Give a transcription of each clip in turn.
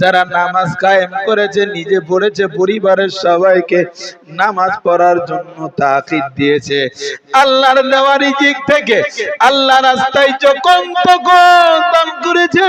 যারা নামাজ করেছে, নিজে পড়েছে, পরিবারের সবাইকে নামাজ পড়ার জন্য তাকিদ দিয়েছে। আল্লাহর দেওয়া রিজিক থেকে আল্লাহ রাস্তায় যখন তখন করেছে।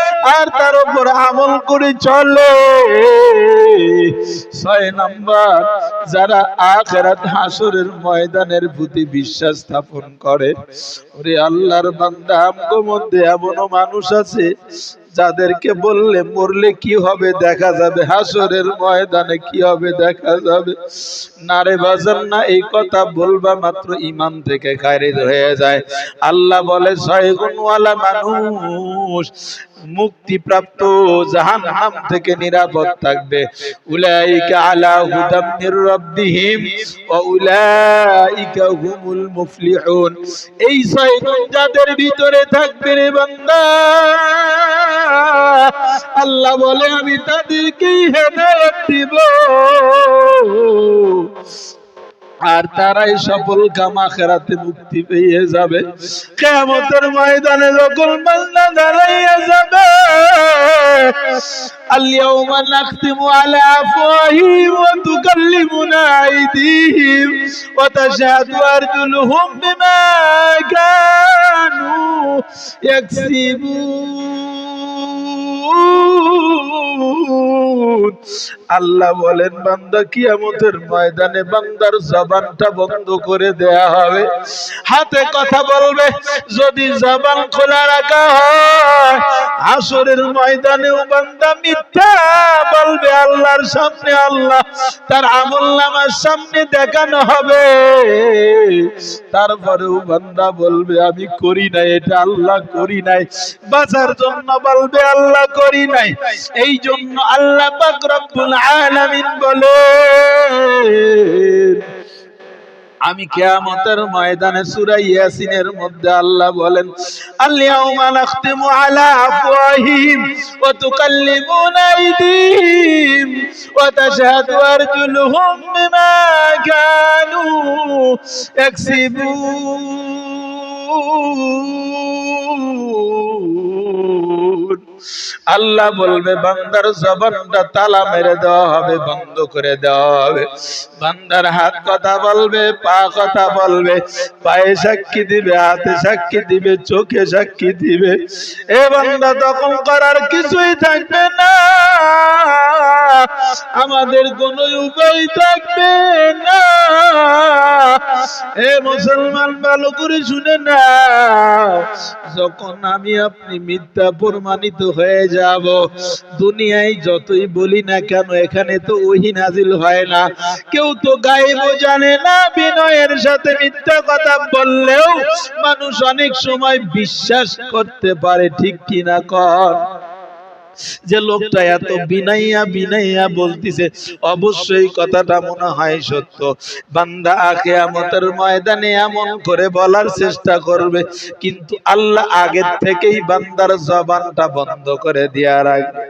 আর তার উপর আমল করে চলো। ছয় নাম্বার, যারা আখেরাত হাসরের ময়দানের প্রতি বিশ্বাস স্থাপন করে, ওরে আল্লাহর বান্দা, আমগো মধ্যে এমনও মানুষ আছে যাদেরকে বললে মরলে কি হবে, দেখা যাবে হাসরের ময়দানে কি হবে, দেখা যাবে। নারে বাজার না, এই কথা বলবা মাত্র ইমান থেকে খারিজ হয়ে যায়। আল্লাহ বলে ছয় গুণওয়ালা মানুষ, মুক্তিপ্রাপ্ত জাহান্নাম থেকে নিরাপদ থাকবে। উলাইকা আলা হুদাম মির রাব্বিহিম ওয়া উলাইকা হুমুল মুফলিহুন। এই ছয় গুণ যাদের ভিতরে থাকবে রে বান্দা আল্লাহ বলে আমি তাদেরকেই হেদায়েত দিব আর তারাই সফল কামা খেরাতে মুক্তি পেয়ে যাবে কেমতের ময়দানে যখন বান্দা দাঁড়াইয়া যাবে اليوم نختم على أفواههم وتكلمنا أيديهم وتشهد أرجلهم بما كانوا يكسبون আল্লাহ বলেন, বান্দা কিয়ামতের ময়দানে বান্দার জবানটা বন্ধ করে দেয়া হবে। হাতে কথা বলবে, যদি জবান খোলা রাখা হয়। আসরের ময়দানেও বান্দা মিথ্যা বলবে আল্লাহর সামনে, আল্লাহ তার আমল নামার সামনে দেখানো হবে। তারপরেও বান্দা বলবে, আমি করি নাই, এটা আল্লাহ করি নাই। বাঁচার জন্য বলবে, আল্লাহ করি নাই। এই জন্য আল্লাহ পাক আলামিন বলে আমি কিয়ামতের ময়দানে সূরা ইয়াসিনের মধ্যে আল্লাহ বলেন, আল-ইয়াউমা নাখতিমু আলা আফওয়াহিহিম ওয়া তুকাল্লিমুনা আইদিহিম ওয়া তাশহাদু আরজুলুহুম বিমা কানু ইয়াকসিবুন। আল্লাহ বলবে, বান্দার জবানটা তালা মেরে দেওয়া হবে, বন্ধ করে দেওয়া হবে। বান্দার হাত কথা বলবে, পা কথা বলবে, পায়ে সাক্ষী দিবে, হাতে সাক্ষী দিবে, চোখে সাক্ষী দিবে। এ বান্দা তখন করার কিছুই থাকবে না। আমাদের কোন উপায় থাকবে না। এ মুসলমান ভালো করে শুনে না, যখন আমি আপনি মিথ্যা প্রমাণিত হয়ে যাব, দুনিয়ায় যতই বলি না কেন, এখানে তো ওহি নাজিল হয় না। কেউ তো গায়েব জানে না, বিনয়ের সাথে মিথ্যা কথা বললেও মানুষ অনেক সময় বিশ্বাস করতে পারে, ঠিক কিনা কর যে লোকটা এত বিনাইয়া বিনাইয়া বলতিছে, অবশ্যই কথাটা মনে হয় সত্য। বান্দা কেয়ামতের ময়দানে এমন করে বলার চেষ্টা করবে, কিন্তু আল্লাহ আগের থেকেই বান্দার জবানটা বন্ধ করে দেওয়া রাখবে